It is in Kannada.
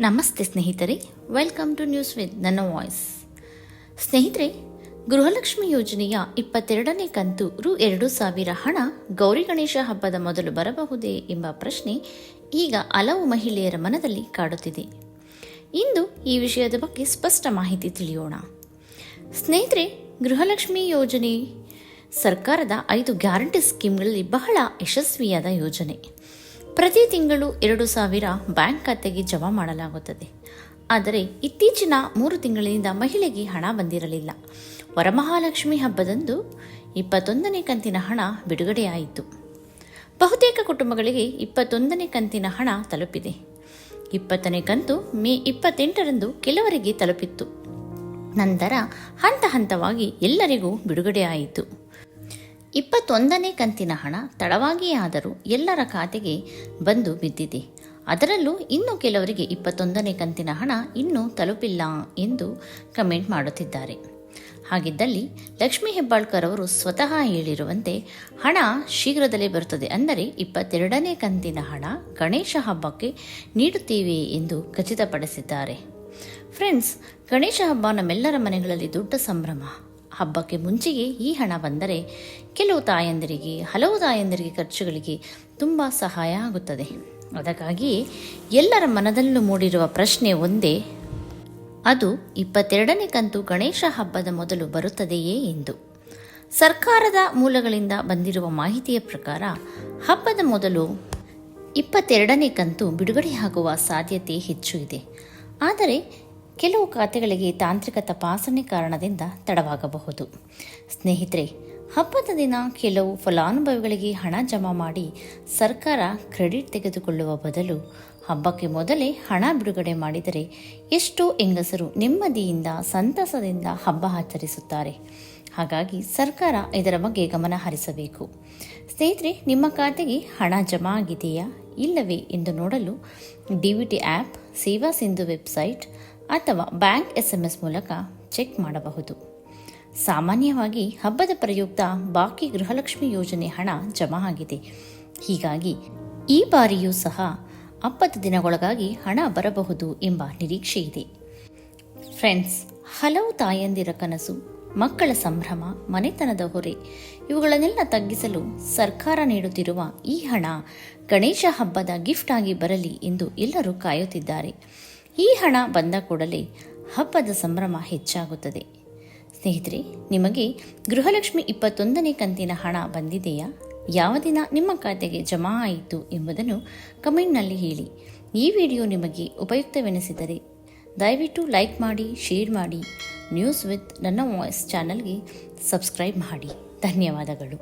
ನಮಸ್ತೆ ಸ್ನೇಹಿತರೆ ವೆಲ್ಕಮ್ ಟು ನ್ಯೂಸ್ ವಿತ್ ನನ್ನ ವಾಯ್ಸ್ ಸ್ನೇಹಿತರೆ, ಗೃಹಲಕ್ಷ್ಮಿ ಯೋಜನೆಯ ಇಪ್ಪತ್ತೆರಡನೇ ಕಂತು ರು ಎರಡು ಸಾವಿರ ಹಣ ಗೌರಿ ಗಣೇಶ ಹಬ್ಬದ ಮೊದಲು ಬರಬಹುದೇ ಎಂಬ ಪ್ರಶ್ನೆ ಈಗ ಹಲವು ಮಹಿಳೆಯರ ಮನದಲ್ಲಿ ಕಾಡುತ್ತಿದೆ. ಇಂದು ಈ ವಿಷಯದ ಬಗ್ಗೆ ಸ್ಪಷ್ಟ ಮಾಹಿತಿ ತಿಳಿಯೋಣ. ಸ್ನೇಹಿತರೆ, ಗೃಹಲಕ್ಷ್ಮಿ ಯೋಜನೆ ಸರ್ಕಾರದ ಐದು ಗ್ಯಾರಂಟಿ ಸ್ಕೀಮ್ಗಳಲ್ಲಿ ಬಹಳ ಯಶಸ್ವಿಯಾದ ಯೋಜನೆ. ಪ್ರತಿ ತಿಂಗಳು ಎರಡು ಸಾವಿರ ಬ್ಯಾಂಕ್ ಖಾತೆಗೆ ಜಮಾ ಮಾಡಲಾಗುತ್ತದೆ. ಆದರೆ ಇತ್ತೀಚಿನ ಮೂರು ತಿಂಗಳಿನಿಂದ ಮಹಿಳೆಗೆ ಹಣ ಬಂದಿರಲಿಲ್ಲ. ವರಮಹಾಲಕ್ಷ್ಮಿ ಹಬ್ಬದಂದು ಇಪ್ಪತ್ತೊಂದನೇ ಕಂತಿನ ಹಣ ಬಿಡುಗಡೆಯಾಯಿತು. ಬಹುತೇಕ ಕುಟುಂಬಗಳಿಗೆ ಇಪ್ಪತ್ತೊಂದನೇ ಕಂತಿನ ಹಣ ತಲುಪಿದೆ. ಇಪ್ಪತ್ತನೇ ಕಂತು ಮೇ ಇಪ್ಪತ್ತೆಂಟರಂದು ಕೆಲವರಿಗೆ ತಲುಪಿತ್ತು. ನಂತರ ಹಂತ ಹಂತವಾಗಿ ಎಲ್ಲರಿಗೂ ಬಿಡುಗಡೆಯಾಯಿತು. ಇಪ್ಪತ್ತೊಂದನೇ ಕಂತಿನ ಹಣ ತಡವಾಗಿಯೇ ಆದರೂ ಎಲ್ಲರ ಖಾತೆಗೆ ಬಂದು ಬಿದ್ದಿದೆ. ಅದರಲ್ಲೂ ಇನ್ನು ಕೆಲವರಿಗೆ ಇಪ್ಪತ್ತೊಂದನೇ ಕಂತಿನ ಹಣ ಇನ್ನೂ ತಲುಪಿಲ್ಲ ಎಂದು ಕಮೆಂಟ್ ಮಾಡುತ್ತಿದ್ದಾರೆ. ಹಾಗಿದ್ದಲ್ಲಿ ಲಕ್ಷ್ಮೀ ಹೆಬ್ಬಾಳ್ಕರ್ ಅವರು ಸ್ವತಃ ಹೇಳಿರುವಂತೆ ಹಣ ಶೀಘ್ರದಲ್ಲೇ ಬರುತ್ತದೆ ಅಂದರೆ ಇಪ್ಪತ್ತೆರಡನೇ ಕಂತಿನ ಹಣ ಗಣೇಶ ಹಬ್ಬಕ್ಕೆ ನೀಡುತ್ತೇವೆ ಎಂದು ಖಚಿತಪಡಿಸಿದ್ದಾರೆ. ಫ್ರೆಂಡ್ಸ್, ಗಣೇಶ ಹಬ್ಬ ನಮ್ಮೆಲ್ಲರ ಮನೆಗಳಲ್ಲಿ ದೊಡ್ಡ ಸಂಭ್ರಮ. ಹಬ್ಬಕ್ಕೆ ಮುಂಚೆಯೇ ಈ ಹಣ ಬಂದರೆ ಕೆಲವು ತಾಯಂದಿರಿಗೆ, ಹಲವು ತಾಯಂದಿರಿಗೆ ಖರ್ಚುಗಳಿಗೆ ತುಂಬ ಸಹಾಯ ಆಗುತ್ತದೆ. ಅದಕ್ಕಾಗಿಯೇ ಎಲ್ಲರ ಮನದಲ್ಲೂ ಮೂಡಿರುವ ಪ್ರಶ್ನೆ ಒಂದೇ, ಅದು ಇಪ್ಪತ್ತೆರಡನೇ ಕಂತು ಗಣೇಶ ಹಬ್ಬದ ಮೊದಲು ಬರುತ್ತದೆಯೇ ಎಂದು. ಸರ್ಕಾರದ ಮೂಲಗಳಿಂದ ಬಂದಿರುವ ಮಾಹಿತಿಯ ಪ್ರಕಾರ ಹಬ್ಬದ ಮೊದಲು ಇಪ್ಪತ್ತೆರಡನೇ ಕಂತು ಬಿಡುಗಡೆಯಾಗುವ ಸಾಧ್ಯತೆ ಹೆಚ್ಚು ಇದೆ. ಆದರೆ ಕೆಲವು ಖಾತೆಗಳಿಗೆ ತಾಂತ್ರಿಕ ತಪಾಸಣೆ ಕಾರಣದಿಂದ ತಡವಾಗಬಹುದು. ಸ್ನೇಹಿತರೆ, ಹಬ್ಬದ ದಿನ ಕೆಲವು ಫಲಾನುಭವಿಗಳಿಗೆ ಹಣ ಜಮಾ ಮಾಡಿ ಸರ್ಕಾರ ಕ್ರೆಡಿಟ್ ತೆಗೆದುಕೊಳ್ಳುವ ಬದಲು ಹಬ್ಬಕ್ಕೆ ಮೊದಲೇ ಹಣ ಬಿಡುಗಡೆ ಮಾಡಿದರೆ ಎಷ್ಟೋ ಹೆಂಗಸರು ನೆಮ್ಮದಿಯಿಂದ, ಸಂತಸದಿಂದ ಹಬ್ಬ ಆಚರಿಸುತ್ತಾರೆ. ಹಾಗಾಗಿ ಸರ್ಕಾರ ಇದರ ಬಗ್ಗೆ ಗಮನ ಹರಿಸಬೇಕು. ಸ್ನೇಹಿತರೆ, ನಿಮ್ಮ ಖಾತೆಗೆ ಹಣ ಜಮಾ ಆಗಿದೆಯಾ? ಇಲ್ಲವೇ ಎಂದು ನೋಡಲು D V T app, Seva Sindhu website ಅಥವಾ ಬ್ಯಾಂಕ್ ಎಸ್ ಎಂ ಎಸ್ ಮೂಲಕ ಚೆಕ್ ಮಾಡಬಹುದು. ಸಾಮಾನ್ಯವಾಗಿ ಹಬ್ಬದ ಪ್ರಯುಕ್ತ ಬಾಕಿ ಗೃಹಲಕ್ಷ್ಮಿ ಯೋಜನೆ ಹಣ ಜಮಾ ಆಗಿದೆ. ಹೀಗಾಗಿ ಈ ಬಾರಿಯೂ ಸಹ ಹಬ್ಬದ ದಿನಗೊಳಗಾಗಿ ಹಣ ಬರಬಹುದು ಎಂಬ ನಿರೀಕ್ಷೆ ಇದೆ. ಫ್ರೆಂಡ್ಸ್, ಹಲವು ತಾಯಂದಿರ ಕನಸು, ಮಕ್ಕಳ ಸಂಭ್ರಮ, ಮನೆತನದ ಹೊರೆ, ಇವುಗಳನ್ನೆಲ್ಲ ತಗ್ಗಿಸಲು ಸರ್ಕಾರ ನೀಡುತ್ತಿರುವ ಈ ಹಣ ಗಣೇಶ ಹಬ್ಬದ ಗಿಫ್ಟ್ ಆಗಿ ಬರಲಿ ಎಂದು ಎಲ್ಲರೂ ಕಾಯುತ್ತಿದ್ದಾರೆ. ಈ ಹಣ ಬಂದ ಕೂಡಲೇ ಹಬ್ಬದ ಸಂಭ್ರಮ ಹೆಚ್ಚಾಗುತ್ತದೆ. ಸ್ನೇಹಿತರೆ, ನಿಮಗೆ ಗೃಹಲಕ್ಷ್ಮಿ ಇಪ್ಪತ್ತೊಂದನೇ ಕಂತಿನ ಹಣ ಬಂದಿದೆಯಾ? ಯಾವ ದಿನ ನಿಮ್ಮ ಖಾತೆಗೆ ಜಮಾ ಆಯಿತು ಎಂಬುದನ್ನು ಕಮೆಂಟ್ನಲ್ಲಿ ಹೇಳಿ. ಈ ವಿಡಿಯೋ ನಿಮಗೆ ಉಪಯುಕ್ತವೆನಿಸಿದರೆ ದಯವಿಟ್ಟು ಲೈಕ್ ಮಾಡಿ, ಶೇರ್ ಮಾಡಿ, ನ್ಯೂಸ್ ವಿತ್ ನನ್ನ ವಾಯ್ಸ್ ಚಾನಲ್ಗೆ ಸಬ್ಸ್ಕ್ರೈಬ್ ಮಾಡಿ. ಧನ್ಯವಾದಗಳು.